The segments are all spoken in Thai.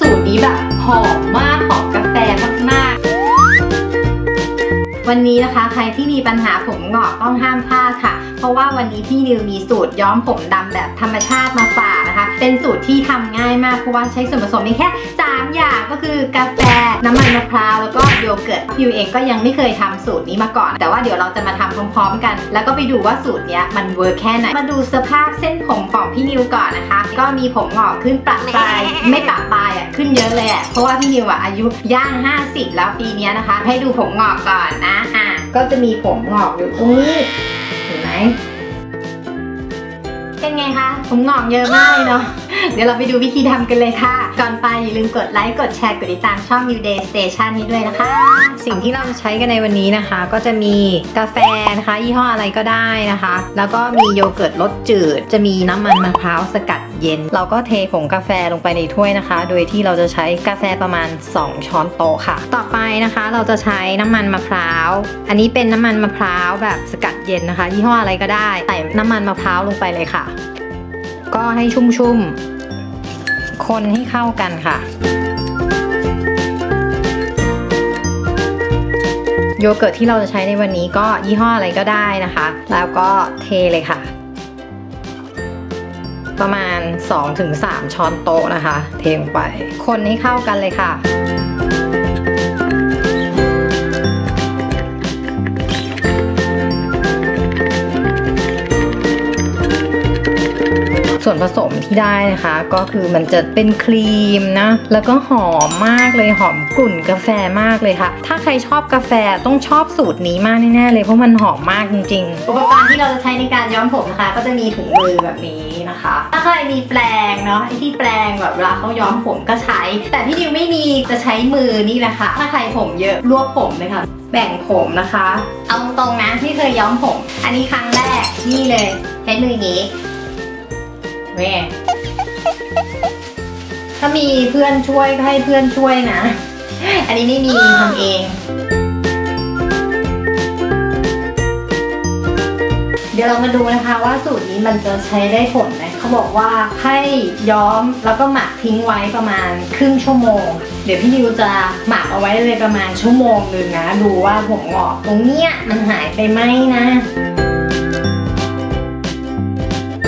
สูตรนี้แบบหอมมากหอมกาแฟมากๆ วันนี้นะคะ ใครที่มีปัญหาผมหงอกต้องห้ามพลาดค่ะ เพราะว่าวันนี้พี่นิวมีสูตรย้อมผมดำแบบธรรมชาติมาฝาก นะคะ เป็นสูตรที่ทำง่ายมากเพราะว่าใช้ส่วนผสมเพียงแค่ 3 อย่างก็คือกาแฟน้ำมันมะพร้าวแล้วก็โยเกิร์ตพี่นิวเองก็ยังไม่เคยทำสูตรนี้มาก่อน แต่ว่าเดี๋ยวเราจะมาทำพร้อมๆกัน แล้วก็ไปดูว่าสูตรเนี้ยมันเวิร์กแค่ไหน มาดูสภาพเส้นผมของพี่นิวก่อนนะคะ ก็มีผมหงอกขึ้นประปรายไม่ประปรายอะขึ้นเยอะเลยอะเพราะว่าพี่นิวอะอายุย่าง 50 แล้วปีเนี้ยนะคะ ให้ดูผมหงอกก่อนนะอะก็จะมีผมหงอกอยู่ตรงนี้เห็นไหมเป็นไงคะ ผมหงอกเยอะมากเนาะ เดี๋ยวเราไปดูวิธีทำกันเลยค่ะ ก่อนไปอย่าลืมกดไลค์ กดแชร์ กดติดตามช่อง New Day Station นี้ด้วยนะคะ สิ่งที่เราจะใช้กันในวันนี้นะคะ ก็จะมีกาแฟนะคะ ยี่ห้ออะไรก็ได้นะคะ แล้วก็มีโยเกิร์ตรสจืด จะมีน้ำมันมะพร้าวสกัดเย็น เราก็เทผงกาแฟลงไปในถ้วยนะคะ โดยที่เราจะใช้กาแฟประมาณ 2 ช้อนโต๊ะค่ะ ต่อไปนะคะ เราจะใช้น้ำมันมะพร้าว อันนี้เป็นน้ำมันมะพร้าวแบบสกัดเย็นนะคะ ยี่ห้ออะไรก็ได้ ใส่น้ำมันมะพร้าวลงไปเลยค่ะ ก็ให้ชุ่มๆ คนให้เข้ากันค่ะ โยเกิร์ตที่เราจะใช้ในวันนี้ก็ยี่ห้ออะไรก็ได้นะคะ แล้วก็เทเลยค่ะ ประมาณ 2-3 ช้อนโต๊ะนะคะ เทลงไป คนให้เข้ากันเลยค่ะ ส่วนผสมที่ได้นะคะ ก็คือมันจะเป็นครีมนะ แล้วก็หอมมากเลยหอมกลุ่นกาแฟมากเลยค่ะ ถ้าใครชอบกาแฟต้องชอบสูตรนี้มากแน่ๆเลยเพราะมันหอมมากจริงๆ อุปกรณ์ที่เราจะใช้ในการย้อมผมนะคะ ก็จะมีถุงมือแบบนี้นะคะ ถ้าใครมีแปรงเนาะไอที่แปรงแบบเวลาเขาย้อมผมก็ใช้ แต่พี่ดิวไม่มีจะใช้มือนี่แหละค่ะถ้าใครผมเยอะรวบผมเลยค่ะแบ่งผมนะคะ เอาตรงนะที่เคยย้อมผม อันนี้ครั้งแรกนี่เลยใช้มืออย่างนี้ แม่ถ้ามีเพื่อนช่วยก็ให้เพื่อนช่วยนะ อันนี้ไม่มีทำเอง เดี๋ยวเรามาดูนะคะว่าสูตรนี้มันจะใช้ได้ผลไหมเขาบอกว่าให้ย้อมแล้วก็หมักทิ้งไว้ประมาณครึ่งชั่วโมง เดี๋ยวพี่ดิวจะหมักเอาไว้เลยประมาณชั่วโมงหนึ่งนะ ดูว่าผมงอกตรงเนี้ยมันหายไปไหมนะ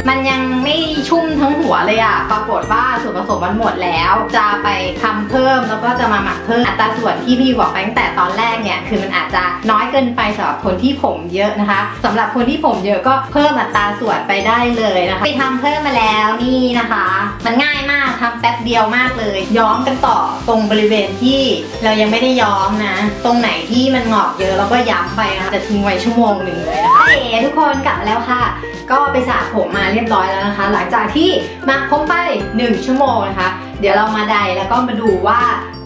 มันยังไม่ชุ่มทั้งหัวเลยอะปรากฏว่าส่วนผสมมันหมดแล้ว จะไปทำเพิ่มแล้วก็จะมาหมักเพิ่มอัตราส่วนที่พี่บอกไปตั้งแต่ตอนแรกเนี่ยคือมันอาจจะน้อยเกินไปสำหรับคนที่ผมเยอะนะคะสำหรับคนที่ผมเยอะก็เพิ่มอัตราส่วนไปได้เลยนะคะไปทำเพิ่มมาแล้วนี่นะคะ มันง่ายมากทำแป๊บเดียวมากเลย ย้อมกันต่อตรงบริเวณที่เรายังไม่ได้ย้อมนะ ตรงไหนที่มันงอกเยอะเราก็ย้ำไปนะจะทิ้งไว้ชั่วโมงหนึ่งเลยนะคะเอ๋ทุกคนกลับแล้วค่ะ ก็ไปสระผมมาเรียบร้อยแล้วนะคะ หลังจากที่หมาผมไป 1 ชั่วโมงนะคะ เดี๋ยวเรามาใดแล้วก็มาดูว่า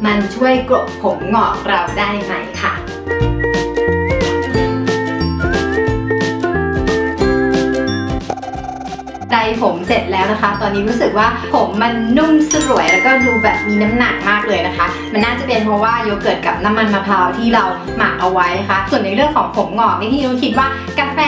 มันช่วยกลบผมงอกเราได้ไหมค่ะ ผมเสร็จแล้วนะคะ ตอนนี้รู้สึกว่าผมมันนุ่มสลวยแล้วก็ดูแบบมีน้ำหนักมากเลยนะคะ มันน่าจะเป็นเพราะว่าโยเกิร์ตกับน้ำมันมะพร้าวที่เราหมักเอาไว้นะคะ ส่วนในเรื่องของผมงอกนี่ที่นุ้คิดว่ากาแฟ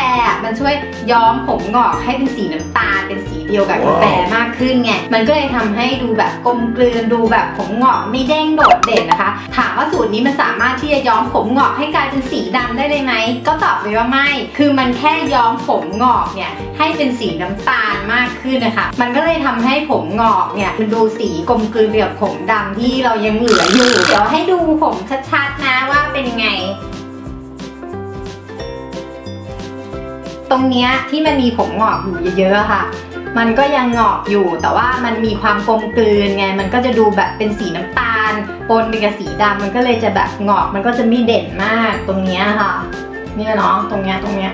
มันช่วยย้อมผมงอกให้เป็นสีน้ำตาลเป็น สีเดียวกับกาแฟมากขึ้นไง มันก็เลยทำให้ดูแบบกลมกลืนดูแบบผมงอกไม่เด้งโดดเด่นนะคะ ถามว่าสูตรนี้มันสามารถที่จะย้อมผมงอกให้กลายเป็นสีดำได้เลยไหม ก็ตอบเลยว่าไม่ คือมันแค่ย้อมผมงอกเนี่ยให้เป็นสีน้ำตาลมากขึ้นนะคะ มันก็เลยทำให้ผมงอกเนี่ยมันดูสีกลมกลืนไปกับผมดำที่เรายังเหลืออยู่ เดี๋ยวให้ดูผมชัดๆนะว่าเป็นยังไงตรงเนี้ยที่มันมีผมงอกอยู่เยอะๆค่ะ มันก็ยังงอกอยู่ แต่ว่ามันมีความกลมกลืนไง มันก็จะดูแบบเป็นสีน้ำตาล ปนไปกับสีดำมันก็เลยจะแบบงอกมันก็จะไม่เด่นมากตรงเนี้ยค่ะ เนี่ยเนาะตรงเนี้ยตรงเนี้ย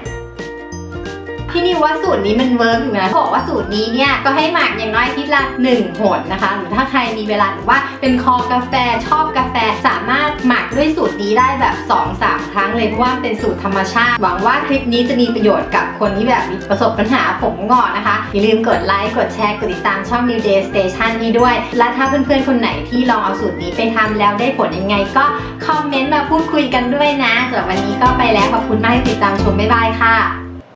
พี่นิวว่าสูตรนี้มันเวิร์กอยู่นะบอกว่าสูตรนี้เนี่ยก็ให้หมักอย่างน้อยอาทิตย์ละ1หนนะคะ หรือถ้าใครมีเวลาหรือว่าเป็นคอกาแฟชอบกาแฟสามารถหมักด้วยสูตรนี้ได้แบบ 2-3 ครั้งเลยเพราะว่าเป็นสูตรธรรมชาติ หวังว่าคลิปนี้จะมีประโยชน์กับคนที่แบบประสบปัญหาผมงอกนะคะ อย่าลืมกดไลค์ กดแชร์ กดติดตามช่อง New Day Station นี้ด้วย และถ้าเพื่อนๆ คนไหนที่ลองเอาสูตรนี้ไปทำแล้วได้ผลยังไง ก็คอมเมนต์มาพูดคุยกันด้วยนะสำหรับวันนี้ก็ไปแล้วขอบคุณมากที่ติดตามชมบ๊ายบายค่ะ